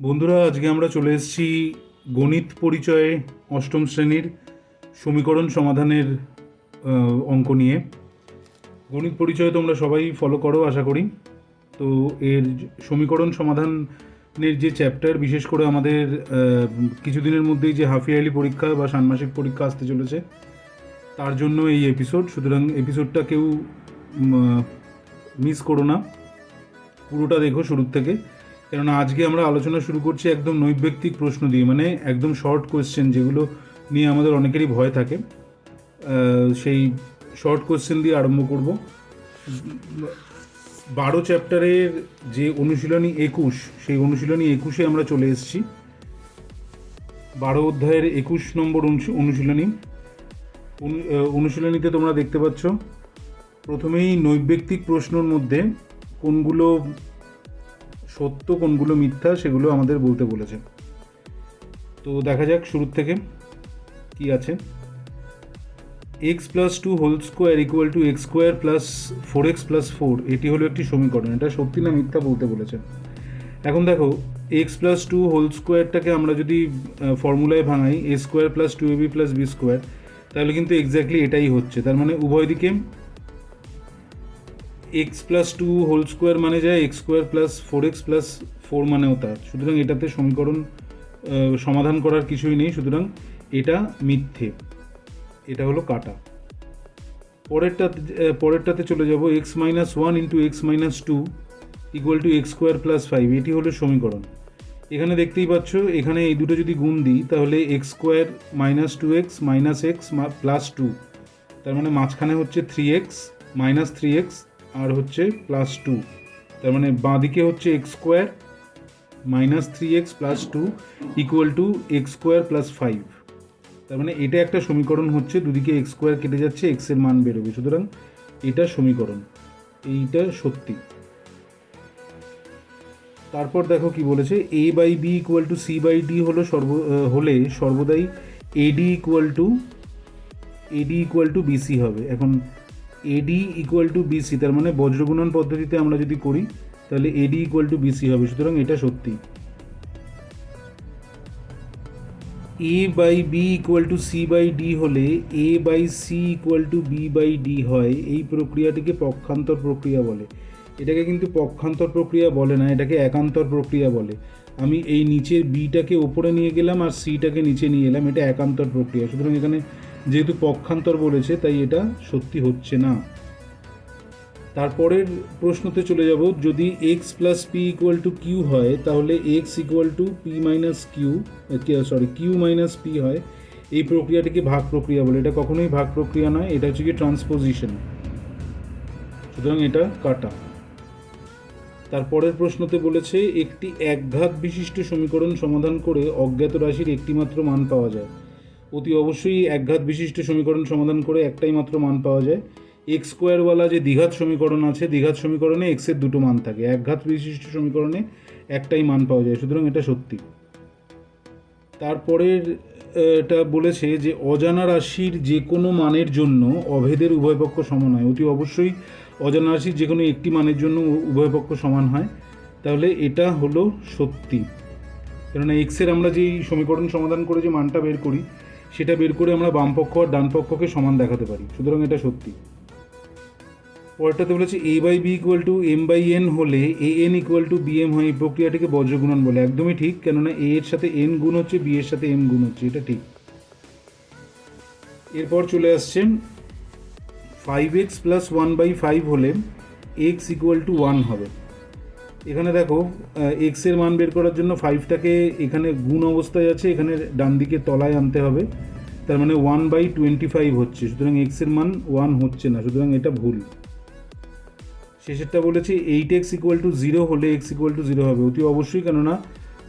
বন্ধুরা, আজকে আমরা চলে এসেছি গণিত পরিচয়ে অষ্টম শ্রেণির সমীকরণ সমাধানের অঙ্ক নিয়ে। গণিত পরিচয় তোমরা সবাই ফলো করো, আশা করি। তো এর সমীকরণ সমাধানের যে চ্যাপ্টার বিশেষ করে আমাদের কিছুদিনের মধ্যেই যে হাফ ইয়ারলি পরীক্ষা বা ষান্মাসিক পরীক্ষা আসতে চলেছে, তার জন্য এই এপিসোড সুতরাং এপিসোডটা কেউ মিস করো না। পুরোটা দেখো শুরুর থেকে। কেননা আজকে আমরা আলোচনা শুরু করছি একদম নৈব্যক্তিক প্রশ্ন দিয়ে মানে একদম শর্ট কোয়েশ্চেন যেগুলো নিয়ে আমাদের অনেকেরই ভয় থাকে। সেই শর্ট কোয়েশ্চেন দিয়ে আরম্ভ করব। বারো চ্যাপ্টারের যে অনুশীলনী একুশ, সেই অনুশীলনী একুশে আমরা চলে এসেছি। বারো অধ্যায়ের একুশ নম্বর অনুশী- অনুশীলনী। অনুশীলনীতে তোমরা দেখতে পাচ্ছ, প্রথমেই নৈব্যক্তিক প্রশ্নর মধ্যে কোনগুলো সত্য কোনগুলো মিথ্যা সেগুলো আমাদের বলতে বলেছে। তো দেখা যাক শুরুর থেকে কি আছে। X plus two whole square equal to x square plus four x plus four এটি হলো একটি সমীকরণ, এটা সত্যি না মিথ্যা বলতে বলেছে। এখন দেখো এক্স প্লাস টু হোল স্কোয়ারটাকে আমরা যদি ফর্মুলায় ভাঙাই a square plus two a b plus b square তাহলে কিন্তু এক্স্যাক্টলি এটাই হচ্ছে। তার মানে উভয় দিকে x plus two whole square মানে যায় x square plus four x plus four মানেও তা সুতরাং এটাতে সমীকরণ সমাধান করার কিছুই নেই। সুতরাং এটা মিথ্যে। এটা হলো কাটা। পরেরটা পরেরটাতে চলে যাব x minus one into x minus two equal to x square plus five এটি হলো সমীকরণ। এখানে দেখতেই পাচ্ছ, এখানে এই দুটো যদি গুণ দিই, তাহলে x square minus two x minus x plus two তার মানে মাঝখানে হচ্ছে three x minus three x আর হচ্ছে প্লাস টু তার মানে বাঁদিকে হচ্ছে x square minus three x plus two equal to x square plus five তার মানে এটা একটা সমীকরণ হচ্ছে, দুদিকে এক্স স্কোয়ার কেটে যাচ্ছে এক্সের মান বেরোবে। সুতরাং এটা সমীকরণ, এইটা সত্যি। তারপর দেখো কি বলেছে a by b equal to c by d হলো সর্ব হলে সর্বদাই a d equal to a d equal to b c হবে। এখন এডি ইকুয়াল টু বিসি তার মানে বজ্রগুণন পদ্ধতিতে আমরা যদি করি, তাহলে এডি ইকুয়াল টু বিসি হবে, সুতরাং এটা সত্যি। A by b equal to c by d হলে a by c equal to b by d হয়, এই প্রক্রিয়াটিকে পক্ষান্তর প্রক্রিয়া বলে। এটাকে কিন্তু পক্ষান্তর প্রক্রিয়া বলে না, এটাকে একান্তর প্রক্রিয়া বলে। আমি এই নিচের বিটাকে ওপরে নিয়ে গেলাম আর সিটাকে নিচে নিয়ে এলাম, এটা একান্তর প্রক্রিয়া। সুতরাং এখানে যেহেতু পক্ষান্তর বলেছে, তাই এটা সত্যি হচ্ছে না। তারপরের প্রশ্নতে চলে যাব, যদি x plus p equal to q হয়, তাহলে x equal to p minus q sorry q minus p হয়, এই প্রক্রিয়াটিকে ভাগ প্রক্রিয়া বলে। এটা কখনোই ভাগ প্রক্রিয়া নয়, এটা হচ্ছে কি ট্রান্সপোজিশন সুতরাং এটা কাটা। তারপরের প্রশ্নতে বলেছে, একটি একঘাত বিশিষ্ট সমীকরণ সমাধান করে অজ্ঞাত রাশির একটিমাত্র মান পাওয়া যায়। অতি অবশ্যই একঘাত বিশিষ্ট সমীকরণ সমাধান করে একটাই মাত্র মান পাওয়া যায়। এক্স স্কোয়ারওয়ালা যে দ্বিঘাত সমীকরণ আছে, দ্বিঘাত সমীকরণে এক্সের দুটো মান থাকে। একঘাত বিশিষ্ট সমীকরণে একটাই মান পাওয়া যায়। সুতরাং এটা সত্যি। তারপরের, এটা বলেছে যে অজানা রাশির যে কোনো মানের জন্য অভেদের উভয় পক্ষ সমান হয়। অতি অবশ্যই অজানা রাশির যে কোনো একটি মানের জন্য উ- উভয় পক্ষ সমান হয়। তাহলে এটা হলো সত্যি। কেননা এক্সের আমরা যেই সমীকরণ সমাধান করে যে মানটা বের করি সেটা বের করে আমরা বাম পক্ষ আর ডান পক্ষকে সমান দেখাতে পারি। সুতরাং এটা সত্যি। পরেরটাতে বলেছে a by b equal to m by n হলে a n equal to b m হয় এই প্রক্রিয়াটিকে বজ্রগুণন বলে। একদমই ঠিক, কেননা এ এর সাথে এন গুণ হচ্ছে বি এর সাথে এম গুণ হচ্ছে, এটা ঠিক। এরপর চলে আসছে five x plus one by five হলে এক্স ইকুয়াল টু ওয়ান হবে। এখানে দেখো এক্সের মান বের করার জন্য ফাইভটাকে এখানে গুণ অবস্থায় আছে, এখানে ডান দিকে তলায় আনতে হবে। তার মানে ওয়ান বাই টোয়েন্টি ফাইভ হচ্ছে, সুতরাং এক্সের মান ওয়ান হচ্ছে না, সুতরাং এটা ভুল। শেষেরটা বলেছে eight x equal to zero হলে এক্স ইকুয়াল টু জিরো হবে, অতি অবশ্যই, কেননা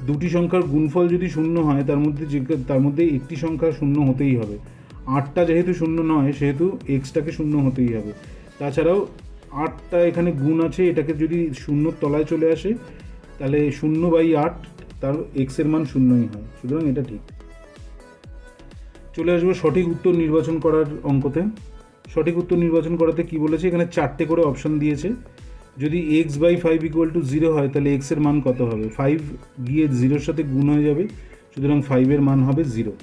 দুটি সংখ্যার গুণফল যদি শূন্য হয়, তার মধ্যে যে, তার মধ্যে একটি সংখ্যা শূন্য হতেই হবে। আটটা যেহেতু শূন্য নয়, সেহেতু এক্সটাকে শূন্য হতেই হবে। তাছাড়াও আটটা এখানে গুণ আছে, এটাকে যদি শূন্যর তলায় চলে আসে, তাহলে শূন্য বাই আট, তার এক্সের মান শূন্যই হয়। সুতরাং এটা ঠিক। চলে আসব সঠিক উত্তর নির্বাচন করার অঙ্কতে। সঠিক উত্তর নির্বাচন করাতে কি বলেছে? এখানে চারটে করে অপশন দিয়েছে। যদি x by five equal to zero হয়, তাহলে এক্সের মান কত হবে? ফাইভ গিয়ে জিরোর সাথে গুণ হয়ে যাবে, সুতরাং ফাইভের মান হবে জিরো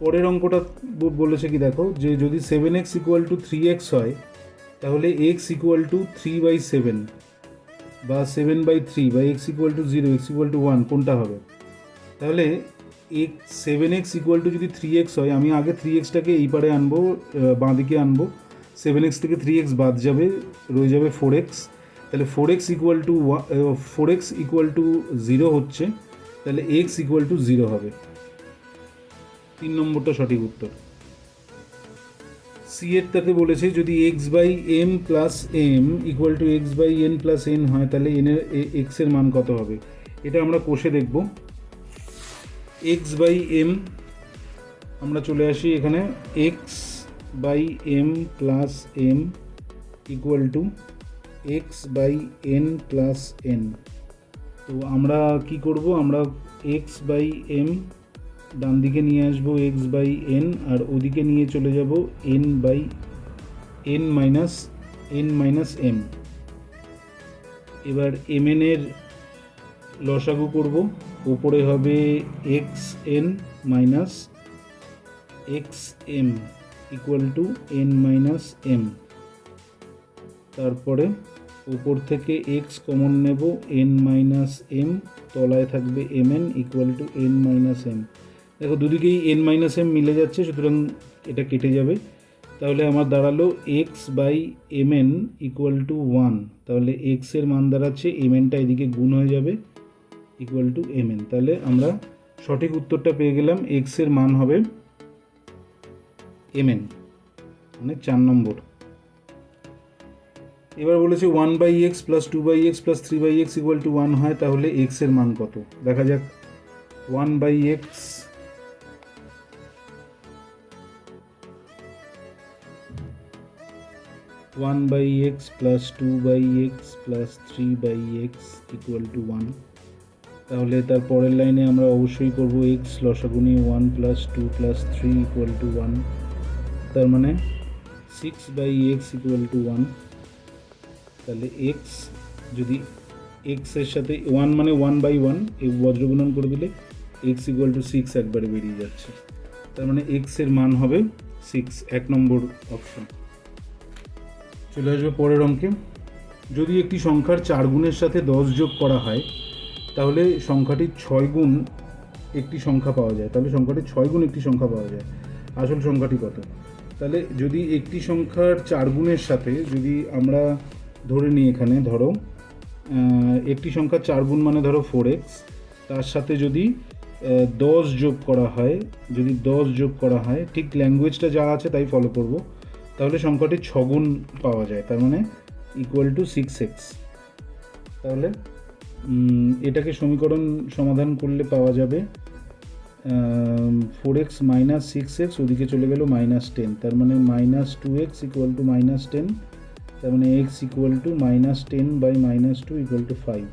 পরের অঙ্কটা বলেছে কি দেখো? যে যদি seven x equal to three x হয় তাহলে x equal to three by seven বা সেভেন বাই থ্রি বা x equal to zero x equal to one কোনটা হবে? তাহলে x seven x equal to যদি থ্রি এক্স হয়, আমি আগে থ্রি এক্সটাকে এই পারে আনব বাঁ দিকে আনব। সেভেন এক্স থেকে থ্রি এক্স বাদ যাবে, রয়ে যাবে ফোর এক্স তাহলে ফোর এক্স ইকুয়াল টু ওয়া four x equal to zero হচ্ছে, তাহলে এক্স ইকুয়াল টু জিরো হবে। তিন নম্বরটা সঠিক উত্তর। সি তাতে বলেছে যদি x by m plus m equal to x by n plus n হয়, তাহলে এন এর এক্সের মান কত হবে? এটা আমরা কোষে দেখব। এক্স বাই এম আমরা চলে আসি এখানে। X by m plus m equal to x by n plus n তো আমরা কি করব? আমরা এক্স বাই এম ডান দিকে নিয়ে আসব এক্স বাই এন আর ওদিকে নিয়ে চলে যাব n by n minus n minus m এবার এম এর লসাগু করব। উপরে হবে x n minus x m equal to n minus m তারপরে উপর থেকে এক্স কমন নেব এন মাইনাস এম তলায় থাকবে m n equal to n minus m দেখো দুদিকেই এন মাইনাস এম মিলে যাচ্ছে, সুতরাং এটা কেটে যাবে। তাহলে আমার দাঁড়াল x by m n equal to one তাহলে এক্সের মান দাঁড়াচ্ছে এম এনটা এদিকে গুণ হয়ে যাবে ইকুয়াল টু এম এন তাহলে আমরা সঠিক উত্তরটা পেয়ে গেলাম এক্সের মান হবে এম এন মানে চার নম্বর। এবার বলেছে one by x plus two by x plus three by x equal to one হয়, তাহলে এক্সের মান কত? দেখা যাক one by x one by x plus two by x plus three by x equal to one তাহলে তার পরের লাইনে আমরা অবশ্যই করব x লসাগুনি one plus two plus three equal to one তার মানে six by x equal to one তাহলে এক্স যদি এক্সের সাথে ওয়ান মানে ওয়ান বাই ওয়ান এই বজ্রগুণন করে দিলে এক্স ইকুয়াল টু সিক্স একবারে বেরিয়ে যাচ্ছে। তার মানে এক্সের মান হবে সিক্স এক নম্বর অপশন চলে আসবে পরের অঙ্কে। যদি একটি সংখ্যার চার গুণের সাথে দশ যোগ করা হয়, তাহলে সংখ্যাটির ছয় গুণ একটি সংখ্যা পাওয়া যায়। তাহলে সংখ্যাটি ছয় গুণ একটি সংখ্যা পাওয়া যায়। আসল সংখ্যাটি কত? তাহলে যদি একটি সংখ্যার চার গুণের সাথে যদি আমরা ধরে নিই এখানে, ধরো একটি সংখ্যার চার গুণ মানে ধরো ফোর এক্স তার সাথে যদি দশ যোগ করা হয়, যদি দশ যোগ করা হয়, ঠিক ল্যাঙ্গুয়েজটা যা আছে তাই ফলো করব। তাহলে সংখ্যাটি ছগুণ পাওয়া যায়, তার মানে ইকুয়াল টু সিক্স এক্স তাহলে এটাকে সমীকরণ সমাধান করলে পাওয়া যাবে four x minus six x ওদিকে চলে গেল মাইনাস টেন তার মানে minus two x equal to minus ten তার মানে x equal to minus ten by minus two equal to five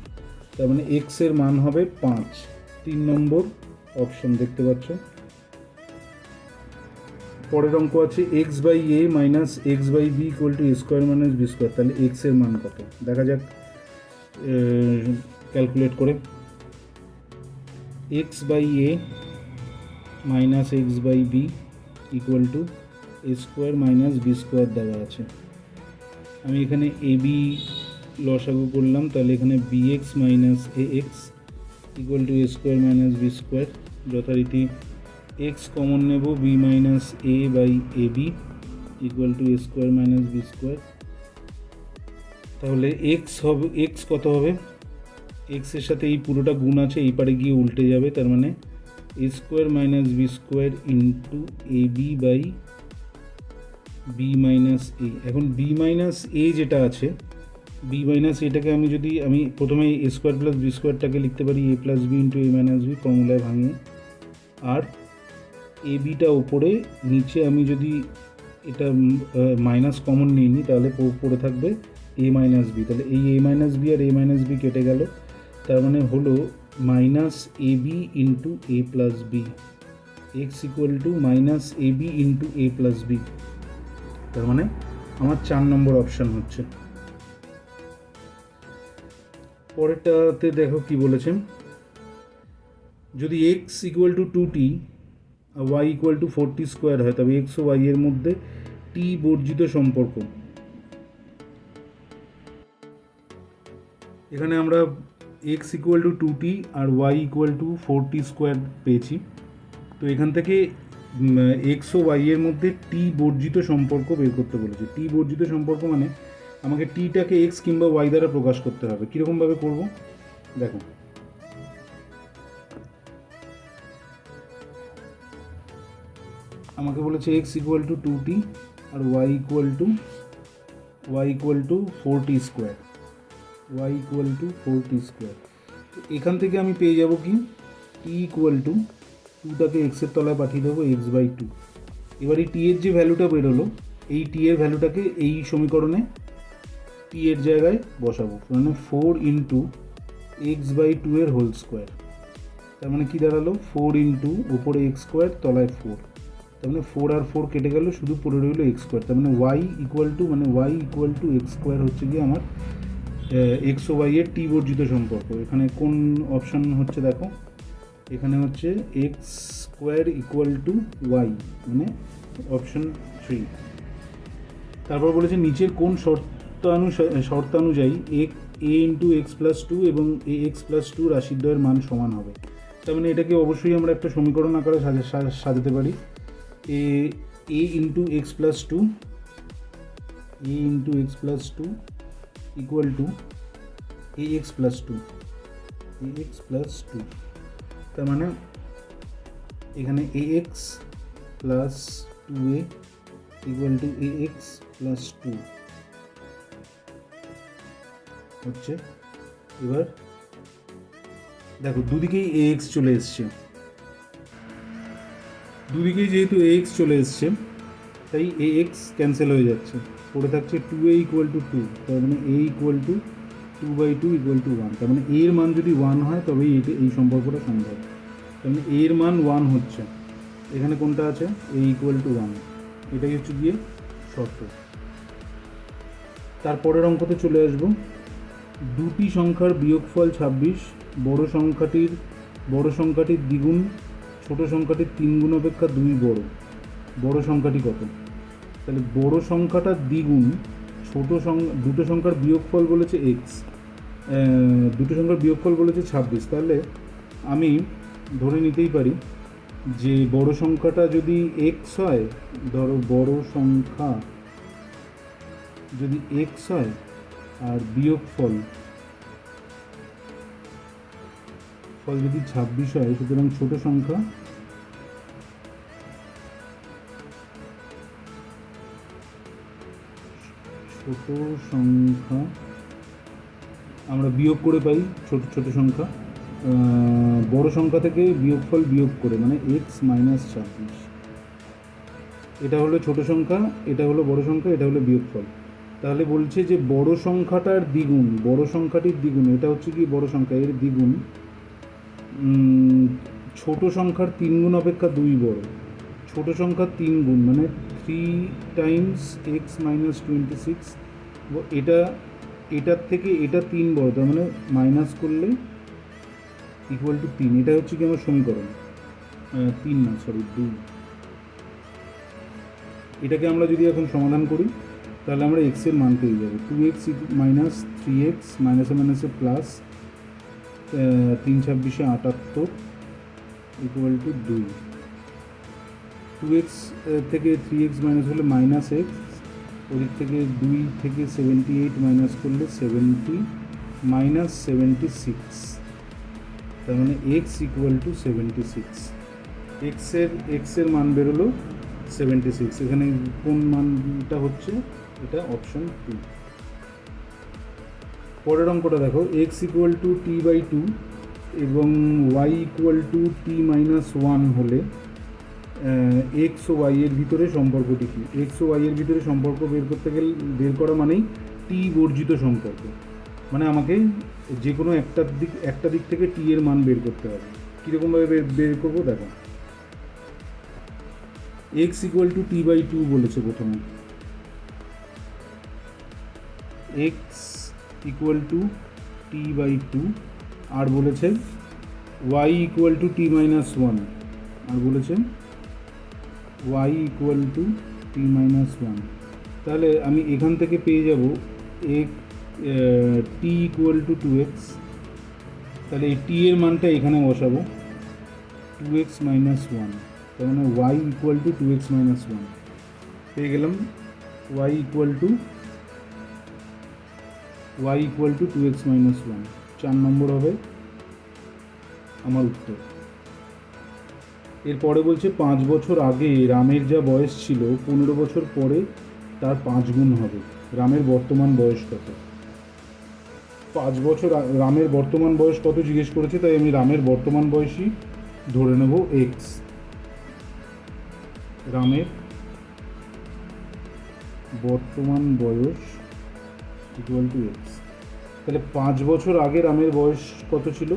তার মানে এক্সের মান হবে পাঁচ। তিন নম্বর অপশন দেখতে পাচ্ছ। পরের অঙ্ক আছে x by a minus x by b equal to square minus b square তাহলে এক্সের মান কত? দেখা যাক ক্যালকুলেট করে। X by a minus x by b equal to a square minus b square দেওয়া আছে। আমি এখানে এ বি লসাগু করলাম, তাহলে এখানে b x minus a x equal to a square minus b square যথারীতি এক্স কমন নেব b minus a by a b equal to a square minus b square তাহলে এক্স হবে এক্স কত হবে? এক্সের সাথে এই পুরোটা গুণ আছে, এই পারে গিয়ে উল্টে যাবে, তার মানে a square minus b square into a b by b minus a এখন বি মাইনাস এ যেটা আছে বি মাইনাস এটাকে আমি যদি, আমি প্রথমে এ স্কোয়ার প্লাস বি স্কোয়ারটাকে লিখতে পারি a plus b into a minus b ফর্মুলায় ভাঙিয়ে আর এ বিটা ওপরে নিচে আমি যদি এটা মাইনাস কমন নিয়ে নিই, তাহলে পড়ে থাকবে এ মাইনাস বি তাহলে এই এ মাইনাস বি আর এ মাইনাস বি কেটে গেল। তার মানে হলো minus a b into a plus b x equal to minus a b into a plus b তার মানে আমার চার নম্বর অপশান হচ্ছে। পরেরটাতে দেখো কি বলেছেন যদি x equal to two t y equal to four t square হয়, তবে এক্স ও ওয়াই এর মধ্যে টি বর্জিত সম্পর্ক। এখানে আমরা x equal to two t R y equal to four t square পেয়েছি। তো এখান থেকে এক্স ও ওয়াই এর মধ্যে টি বর্জিত সম্পর্ক বের করতে বলেছে। টি বর্জিত সম্পর্ক মানে আমাকে টিটাকে এক্স কিংবা ওয়াই দ্বারা প্রকাশ করতে হবে। কীরকমভাবে করব? দেখো। আমাকে বলেছে x equal to two t R y equal to y equal to four t square y equal to four t square এখান থেকে আমি পেয়ে যাব কি? টি ইকুয়াল টু টুটাকে এক্সের তলায় পাঠিয়ে দেবো এক্স বাই টু এবার এই টি এর যে ভ্যালুটা বেরোলো, এই টি এর ভ্যালুটাকে এই সমীকরণে টি এর জায়গায় বসাবো। মানে four into x by two এর হোল স্কোয়ার তার মানে কী দাঁড়াল? ফোর ইন্টু ওপরে এক্স স্কোয়ার তলায় ফোর তার মানে ফোর আর ফোর কেটে গেল, শুধু পড়ে রইল এক্স স্কোয়ার তার মানে ওয়াই ইকুয়াল টু মানে y equal to x square হচ্ছে গিয়ে আমার এক্স ও ওয়াই এর টি বর্জিত সম্পর্ক। এখানে কোন অপশান হচ্ছে দেখো? এখানে হচ্ছে x square equal to y মানে অপশন থ্রি তারপর বলেছে নিচের কোন শর্তানুসারে শর্তানুযায়ী এক a into x plus two এবং এ এক্স প্লাস টু রাশিদ্বয়ের মান সমান হবে। তার মানে এটাকে অবশ্যই আমরা একটা সমীকরণ আকারে সাজাতে পারি। A a into x plus two a into x plus two equal to a x plus two a x plus two তার মানে এখানে a x plus two a equal to a x plus two হচ্ছে, এবার দেখো দুদিকেই এ x চলে এসছে। দুদিকেই যেহেতু এক্স চলে এসছে, তাই এ এক্স ক্যান্সেল হয়ে যাচ্ছে। পড়ে থাকছে two a equal to two তার মানে a equal to two by two equal to one তার মানে এর মান যদি ওয়ান হয়, তবেই এটা এই সম্পর্কটা সম্ভব। তার মানে এর মান ওয়ান হচ্ছে। এখানে কোনটা আছে? এ ইকুয়াল টু ওয়ান এটাই হচ্ছে গিয়ে শর্ত। তারপরের অঙ্কতে চলে আসব। দুটি সংখ্যার বিয়োগফল ছাব্বিশ, বড় সংখ্যাটির বড় সংখ্যাটির দ্বিগুণ ছোট সংখ্যাটির তিন গুণ অপেক্ষা দুই বড়। বড় সংখ্যাটি কত? তাহলে বড় সংখ্যাটা দ্বিগুণ, ছোট সংখ্যা দুটো সংখ্যার বিয়োগফল বলেছে এক্স দুটো সংখ্যার বিয়োগফল বলেছে ছাব্বিশ। তাহলে আমি ধরে নিতেই পারি যে বড় সংখ্যাটা যদি এক্স হয়, ধরো বড় সংখ্যা যদি এক্স হয় আর বিয়োগফল, ফল যদি ছাব্বিশ হয়, সুতরাং ছোট সংখ্যা ছোট সংখ্যা। আমরা বিয়োগ করে পাই ছোট ছোট সংখ্যা বড় সংখ্যা থেকে বিয়োগফল বিয়োগ করে মানে এক্স মাইনাস ছাব্বিশ। এটা হলো ছোট সংখ্যা, এটা হলো বড় সংখ্যা, এটা হলো বিয়োগফল। তাহলে বলছে যে বড় সংখ্যাটার দ্বিগুণ, বড় সংখ্যাটির দ্বিগুণ, এটা হচ্ছে কি বড় সংখ্যা, এর দ্বিগুণ। ছোট সংখ্যার তিন গুণ অপেক্ষা দুই বড়। ছোট সংখ্যার তিন গুণ মানে three times x minus twenty six এটা, এটার থেকে এটা তিন বড়, তার মানে মাইনাস করলে ইকুয়াল টু তিন। এটা হচ্ছে কি আমার সমীকরণ? তিন না সরি দুই। এটাকে আমরা যদি এখন সমাধান করি, তাহলে আমরা এক্সের মান পেয়ে যাব। Two x minus three x মাইনাসে মাইনাসে প্লাস তিন ছাব্বিশে আটাত্তর ইকুয়াল টু দুই। টু এক্স থেকে থ্রি এক্স মাইনাস হলে মাইনাস এক্স ওদিক থেকে দুই থেকে সেভেন্টি এইট মাইনাস করলে সেভেন্টি মাইনাস সেভেন্টি সিক্স তার মানে x equal to seventy six এক্সের এক্সের মান বেরোলো সেভেন্টি সিক্স এখানে কোন মানটা হচ্ছে? এটা অপশন টু পরের অঙ্কটা দেখো। X equal to t by two এবং y equal to t minus one হলে এক্স ও ওয়াই এর ভিতরে সম্পর্কটি কী? এক্স ও ওয়াই এর ভিতরে সম্পর্ক বের করতে গেলে বের করা মানেই টি বর্জিত সম্পর্ক। মানে আমাকে যে কোনো একটা দিক একটা দিক থেকে টি এর মান বের করতে হবে। কীরকমভাবে বের করব? দেখো। X equal to t by two বলেছে প্রথমে। X equal to t by two আর বলেছে y equal to t minus one আর বলেছে y equal to t minus one তাহলে আমি এখান থেকে পেয়ে যাব এক t equal to two x তাহলে এই টি এর মানটা এখানে বসাবো টু এক্স মাইনাস ওয়ান তার মানে y equal to two x minus one পেয়ে গেলাম y equal to y equal to two x minus one চার নম্বর হবে আমার উত্তর। এরপরে বলছে, পাঁচ বছর আগে রামের যা বয়স ছিল, পনেরো বছর পরে তার পাঁচ গুণ হবে। রামের বর্তমান বয়স কত? পাঁচ বছর রামের বর্তমান বয়স কত জিজ্ঞেস করেছে, তাই আমি রামের বর্তমান বয়সই ধরে নেব এক্স রামের বর্তমান বয়স ইকুয়াল টু এক্স তাহলে পাঁচ বছর আগে রামের বয়স কত ছিল?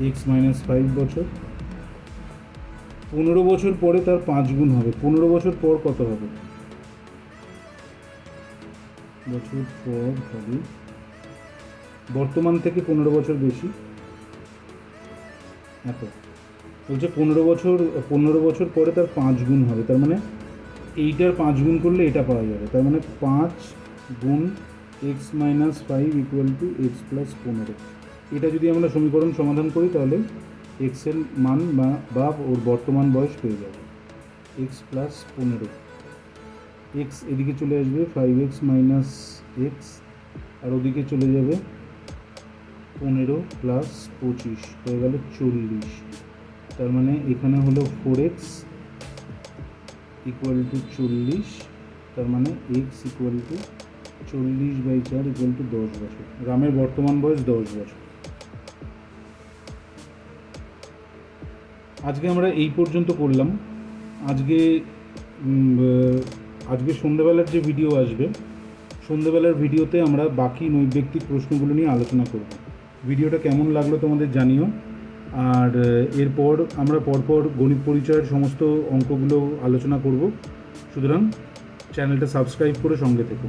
এক্স মাইনাস ফাইভ বছর। পনেরো বছর পরে তার পাঁচ গুণ হবে। পনেরো বছর পর কত হবে? বছর পর হবে। বর্তমান থেকে পনেরো বছর বেশি। এত। বলছে পনেরো বছর পনেরো বছর পরে তার পাঁচ গুণ হবে। তার মানে এইটার পাঁচ গুণ করলে এটা পাওয়া যাবে। তার মানে পাঁচ গুণ x minus five equal to x plus পনেরো। এটা যদি আমরা সমীকরণ সমাধান করি তাহলে এক্সের মান বা বা ওর বর্তমান বয়স পেয়ে যাবে। এক্স প্লাস পনেরো। এক্স এদিকে চলে আসবে ফাইভ এক্স মাইনাস এক্স আর ওদিকে চলে যাবে পনেরো প্লাস পঁচিশ, হয়ে গেল চল্লিশ। তার মানে এখানে হলো ফোর এক্স ইকুয়াল টু চল্লিশ, তার মানে এক্স ইকুয়াল টু চল্লিশ বাই চার ইকুয়াল টু দশ বছর। রামের বর্তমান বয়স দশ বছর। আজকে আমরা এই পর্যন্ত করলাম। আজকে আজকে সন্ধ্যেবেলার যে ভিডিও আসবে, সন্ধ্যেবেলার ভিডিওতে আমরা বাকি নৈর্ব্যক্তিক প্রশ্নগুলো নিয়ে আলোচনা করব। ভিডিওটা কেমন লাগল তোমাদের জানিও। আর এরপর আমরা পরপর গণিত পরিচয়ের সমস্ত অঙ্কগুলো আলোচনা করব। সুতরাং চ্যানেলটা সাবস্ক্রাইব করে সঙ্গে থেকো।